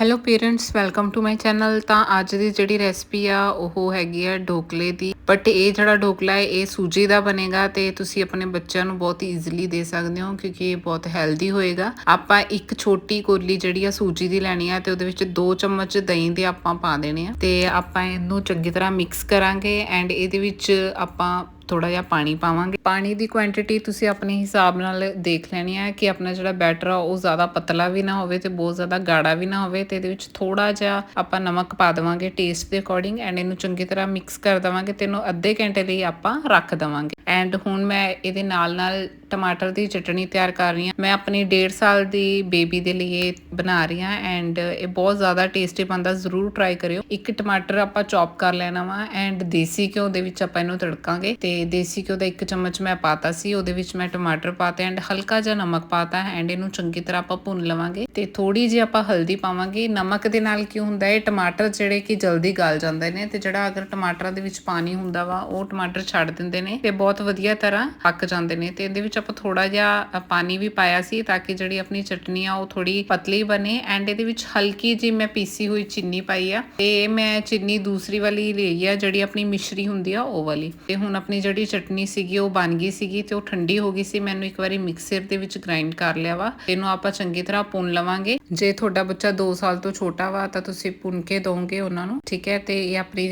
Hello parents welcome to my channel ਤਾਂ ਅੱਜ ਦੀ ਜਿਹੜੀ ਰੈਸਪੀ ਆ, ਉਹ ਹੈਗੀ ਆ ਢੋਕਲੇ ਦੀ। ਬਟ ਇਹ ਜਿਹੜਾ ਢੋਕਲਾ ਹੈ, ਇਹ ਸੂਜੀ ਦਾ ਬਣੇਗਾ ਤੇ ਤੁਸੀਂ ਆਪਣੇ ਬੱਚਿਆਂ ਨੂੰ ਬਹੁਤ ਈਜ਼ੀਲੀ ਦੇ ਸਕਦੇ ਹੋ ਕਿਉਂਕਿ ਇਹ ਬਹੁਤ ਹੈਲਦੀ ਹੋਏਗਾ। ਆਪਾਂ ਇੱਕ ਛੋਟੀ ਕੋਲੀ ਜਿਹੜੀ ਆ ਸੂਜੀ ਦੀ ਲੈਣੀ ਆ ਤੇ ਉਹਦੇ ਵਿੱਚ 2 ਚਮਚ ਦਹੀਂ ਦੇ ਆਪਾਂ ਪਾ ਦੇਣੇ ਆ। ਤੇ ਆਪਾਂ ਇਹਨੂੰ ਚੰਗੀ ਤਰ੍ਹਾਂ ਮਿਕਸ ਕਰਾਂਗੇ ਐਂਡ ਇਹਦੇ ਵਿੱਚ ਆਪਾਂ ਥੋੜਾ ਜਿਹਾ ਪਾਣੀ ਪਾਵਾਂਗੇ। ਪਾਣੀ ਦੀ ਕੁਆਂਟੀਟੀ ਤੁਸੀਂ ਆਪਣੇ ਹਿਸਾਬ ਨਾਲ ਦੇਖ ਲੈਣੀ ਹੈ ਕਿ ਆਪਣਾ ਜਿਹੜਾ ਬੈਟਰ ਆ, ਉਹ ਜ਼ਿਆਦਾ ਪਤਲਾ ਵੀ ਨਾ ਹੋਵੇ ਤੇ ਬਹੁਤ ਜ਼ਿਆਦਾ ਗਾੜਾ ਵੀ ਨਾ ਹੋਵੇ ਤੇ ਇਹਦੇ ਵਿੱਚ ਥੋੜਾ ਜਿਹਾ ਆਪਾਂ ਨਮਕ ਪਾ ਦੇਵਾਂਗੇ ਟੇਸਟ ਦੇ ਅਕੋਰਡਿੰਗ ਐਂਡ ਇਹਨੂੰ ਚੰਗੀ ਤਰ੍ਹਾਂ ਮਿਕਸ ਕਰ ਦੇਵਾਂਗੇ ਤੇ ਇਹਨੂੰ ਅੱਧੇ ਘੰਟੇ ਲਈ ਆਪਾਂ ਰੱਖ ਦੇਵਾਂਗੇ। ਐਂਡ ਹੁਣ ਮੈਂ ਇਹਦੇ ਨਾਲ ਨਾਲ ਟਮਾਟਰ ਦੀ ਚਟਣੀ ਤਿਆਰ ਕਰ ਰਹੀ ਹਾਂ। ਮੈਂ ਆਪਣੀ 1.5 ਸਾਲ ਦੀ ਬੇਬੀ ਦੇ ਲਈ ਬਣਾ ਰਹੀ ਹਾਂ ਐਂਡ ਇਹ ਬਹੁਤ ਜ਼ਿਆਦਾ ਟੇਸਟੀ ਬਣਦਾ, ਜ਼ਰੂਰ ਟਰਾਈ ਕਰਿਓ। ਇੱਕ ਟਮਾਟਰ ਆਪਾਂ ਚੌਪ ਕਰ ਲੈਣਾ ਵਾ ਐਂਡ ਦੇਸੀ ਘਿਓ ਦੇ ਵਿੱਚ ਆਪਾਂ ਇਹਨੂੰ ਤੜਕਾਂਗੇ ਤੇ ਦੇਸੀ ਘਿਓ ਦਾ ਇੱਕ ਚਮਚ ਮੈਂ ਪਾਤਾ ਸੀ, ਉਹਦੇ ਵਿੱਚ ਮੈਂ ਟਮਾਟਰ ਪਾਤੇ ਐਂਡ ਹਲਕਾ ਜਿਹਾ ਨਮਕ ਪਾਤਾ ਐਂਡ ਇਹਨੂੰ ਚੰਗੀ ਤਰ੍ਹਾਂ ਆਪਾਂ ਭੁੰਨ ਲਵਾਂਗੇ ਤੇ ਥੋੜੀ ਜਿਹੀ ਆਪਾਂ ਹਲਦੀ ਪਾਵਾਂਗੇ। ਨਮਕ ਦੇ ਨਾਲ ਕੀ ਹੁੰਦਾ ਹੈ ਟਮਾਟਰ ਜਿਹੜੇ ਕਿ ਜਲਦੀ ਗਲ ਜਾਂਦੇ ਨੇ ਤੇ ਜਿਹੜਾ ਅਗਰ ਟਮਾਟਰਾਂ ਦੇ ਵਿੱਚ ਪਾਣੀ ਹੁੰਦਾ ਵਾ, ਉਹ ਟਮਾਟਰ ਛੱਡ ਦਿੰਦੇ ਨੇ ਤੇ ਬਹੁਤ ਵਧੀਆ ਤਰ੍ਹਾਂ ਪੱਕ ਜਾਂਦੇ ਨੇ ਤੇ ਇਹਦੇ ਵਿੱਚ ਆਪਾਂ ਥੋੜਾ ਜਿਹਾ ਪਾਣੀ ਵੀ ਪਾਇਆ ਸੀ ਤਾਂ ਕਿ ਜਿਹੜੀ ਆਪਣੀ ਚਟਨੀ ਆ ਉਹ ਥੋੜੀ ਪਤਲੀ ਬਣੇ ਐਂਡ ਇਹਦੇ ਵਿੱਚ ਹਲਕੀ ਜੀ ਮੈਂ ਪੀਸੀ ਹੋਈ ਚੀਨੀ ਪਾਈ ਆ ਤੇ ਮੈਂ ਚੀਨੀ ਦੂਸਰੀ ਵਾਲੀ ਲਈ ਆ ਜਿਹੜੀ ਆਪਣੀ ਮਿਸ਼ਰੀ ਹੁੰਦੀ ਆ ਉਹ ਵਾਲੀ ਤੇ ਹੁਣ ਆਪਣੀ ਜਿਹੜੀ ਚਟਨੀ ਸੀਗੀ ਉਹ ਬਣ ਗਈ ਸੀਗੀ ਤੇ ਉਹ ਠੰਡੀ ਹੋ ਗਈ ਸੀ ਮੈਨੂੰ ਇੱਕ ਵਾਰੀ ਮਿਕਸਰ ਦੇ ਵਿੱਚ ਗ੍ਰਾਈਂਡ ਕਰ ਲਿਆ ਵਾ ਇਹਨੂੰ ਆਪਾਂ ਚੰਗੀ ਤਰ੍ਹਾਂ ਭੁੰਨ ਲਵਾਂਗੇ। ਜੇ ਤੁਹਾਡਾ ਬੱਚਾ 2 ਸਾਲ ਤੋਂ ਛੋਟਾ ਵਾ ਤਾਂ ਤੁਸੀਂ ਭੁੰਨ ਕੇ ਦੋਗੇ ਉਹਨਾਂ ਨੂੰ, ਠੀਕ ਹੈ? ਤੇ ਇਹ ਆਪਣੀ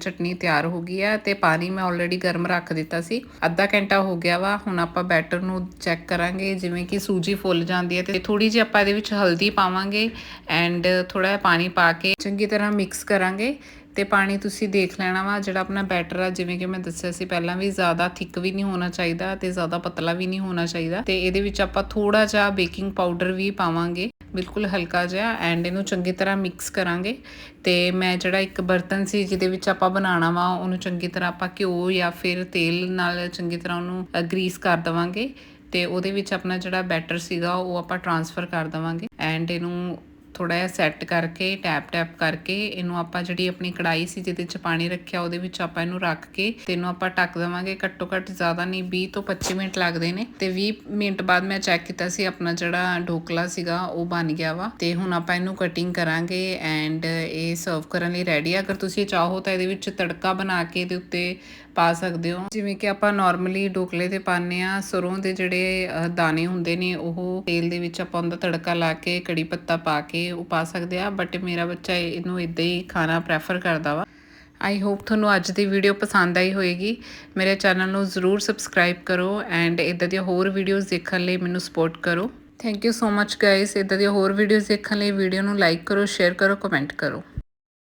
ਚਟਨੀ ਤਿਆਰ ਹੋ ਗਈ ਆ ਤੇ ਪਾਣੀ ਮੈਂ ਆਲਰੇਡੀ ਗਰਮ ਰੱਖ ਦਿੱਤਾ ਸੀ। ਅੱਧਾ ਘੰਟਾ ਹੋ ਗਿਆ ਵਾ, ਹੁਣ ਆਪਾਂ ਬੈਟਰ ਨੂੰ ਚੈੱਕ ਕਰਾਂਗੇ, ਜਿਵੇਂ ਕਿ ਸੂਜੀ ਫੁੱਲ ਜਾਂਦੀ ਹੈ ਤੇ ਥੋੜੀ ਜਿਹੀ ਆਪਾਂ ਇਹਦੇ ਵਿੱਚ ਹਲਦੀ ਪਾਵਾਂਗੇ ਐਂਡ ਥੋੜਾ ਜਿਹਾ ਪਾਣੀ ਪਾ ਕੇ ਚੰਗੀ ਤਰ੍ਹਾਂ ਮਿਕਸ ਕਰਾਂਗੇ ਤੇ ਪਾਣੀ ਤੁਸੀਂ ਦੇਖ ਲੈਣਾ ਵਾ, ਜਿਹੜਾ ਆਪਣਾ ਬੈਟਰ ਆ, ਜਿਵੇਂ ਕਿ ਮੈਂ ਦੱਸਿਆ ਸੀ ਪਹਿਲਾਂ ਵੀ ਜ਼ਿਆਦਾ ਥਿੱਕ ਵੀ ਨਹੀਂ ਹੋਣਾ ਚਾਹੀਦਾ ਤੇ ਜ਼ਿਆਦਾ ਪਤਲਾ ਵੀ ਨਹੀਂ ਹੋਣਾ ਚਾਹੀਦਾ ਤੇ ਇਹਦੇ ਵਿੱਚ ਆਪਾਂ ਥੋੜਾ ਜਿਹਾ ਬੇਕਿੰਗ ਪਾਊਡਰ ਵੀ ਪਾਵਾਂਗੇ। ਬਿਲਕੁਲ ਹਲਕਾ ਜਿਹਾ ਐਂਡ ਇਹਨੂੰ ਚੰਗੀ ਤਰ੍ਹਾਂ ਮਿਕਸ ਕਰਾਂਗੇ ਤੇ ਮੈਂ ਜਿਹੜਾ ਇੱਕ ਬਰਤਨ ਸੀ ਜਿਹਦੇ ਵਿੱਚ ਆਪਾਂ ਬਣਾਉਣਾ ਵਾ, ਉਹਨੂੰ ਚੰਗੀ ਤਰ੍ਹਾਂ ਆਪਾਂ ਘਿਓ ਜਾਂ ਫਿਰ ਤੇਲ ਨਾਲ ਚੰਗੀ ਤਰ੍ਹਾਂ ਉਹਨੂੰ ਗਰੀਸ ਕਰ ਦਵਾਂਗੇ ਤੇ ਉਹਦੇ ਵਿੱਚ ਆਪਣਾ ਜਿਹੜਾ ਬੈਟਰ ਸੀਗਾ ਉਹ ਆਪਾਂ ਟਰਾਂਸਫਰ ਕਰ ਦਵਾਂਗੇ ਐਂਡ ਇਹਨੂੰ ਥੋੜਾ ਜਿਹਾ ਸੈੱਟ ਕਰਕੇ ਟੈਪ ਟੈਪ ਕਰਕੇ ਇਹਨੂੰ ਆਪਾਂ ਜਿਹੜੀ ਆਪਣੀ ਕੜਾਈ ਸੀ ਜਿਹਦੇ 'ਚ ਪਾਣੀ ਰੱਖਿਆ ਉਹਦੇ ਵਿੱਚ ਆਪਾਂ ਇਹਨੂੰ ਰੱਖ ਕੇ ਤੇ ਇਹਨੂੰ ਆਪਾਂ ਟੱਕ ਦੇਵਾਂਗੇ। ਘੱਟੋ ਘੱਟ ਜ਼ਿਆਦਾ ਨਹੀਂ 20 ਤੋਂ 25 ਮਿੰਟ ਲੱਗਦੇ ਨੇ ਤੇ 20 ਮਿੰਟ ਬਾਅਦ ਮੈਂ ਚੈੱਕ ਕੀਤਾ ਸੀ ਆਪਣਾ ਜਿਹੜਾ ਢੋਕਲਾ ਸੀਗਾ ਉਹ ਬਣ ਗਿਆ ਵਾ ਤੇ ਹੁਣ ਆਪਾਂ ਇਹਨੂੰ ਕਟਿੰਗ ਕਰਾਂਗੇ ਐਂਡ ਇਹ ਸਰਵ ਕਰਨ ਲਈ ਰੈਡੀ ਆ। ਅਗਰ ਤੁਸੀਂ ਚਾਹੋ ਤਾਂ ਇਹਦੇ ਵਿੱਚ ਤੜਕਾ ਬਣਾ ਕੇ ਇਹਦੇ ਉੱਤੇ ਪਾ ਸਕਦੇ ਹੋ। ਜਿਵੇਂ ਕਿ ਆਪਾਂ ਨਾਰਮਲੀ ਢੋਕਲੇ ਤੇ ਪਾਉਂਦੇ ਆ ਸਰੋਂ ਦੇ ਜਿਹੜੇ ਦਾਣੇ ਹੁੰਦੇ ਨੇ, ਉਹ ਤੇਲ ਦੇ ਵਿੱਚ ਆਪਾਂ ਉਹਦਾ ਤੜਕਾ ਲਾ ਕੇ, ਕੜੀ ਪੱਤਾ ਪਾ ਕੇ ਉਹ ਪਾ ਸਕਦੇ ਆ ਬਟ ਮੇਰਾ ਬੱਚਾ ਇਹਨੂੰ ਇਦਾਂ ਹੀ ਖਾਣਾ ਪ੍ਰੈਫਰ ਕਰਦਾ ਵਾ। ਆਈ ਹੋਪ ਤੁਹਾਨੂੰ ਅੱਜ ਦੀ ਵੀਡੀਓ ਪਸੰਦ ਆਈ ਹੋਵੇਗੀ ਮੇਰੇ ਚੈਨਲ ਨੂੰ ਜ਼ਰੂਰ ਸਬਸਕ੍ਰਾਈਬ ਕਰੋ ਐਂਡ ਇਦਾਂ ਦੀਆਂ ਹੋਰ ਵੀਡੀਓਜ਼ ਦੇਖਣ ਲਈ ਮੈਨੂੰ ਸਪੋਰਟ ਕਰੋ। Thank you so much guys ਇਦਾਂ ਦੀਆਂ ਹੋਰ ਵੀਡੀਓਜ਼ ਦੇਖਣ ਲਈ ਵੀਡੀਓ ਨੂੰ ਲਾਈਕ ਕਰੋ ਸ਼ੇਅਰ ਕਰੋ ਕਮੈਂਟ ਕਰੋ।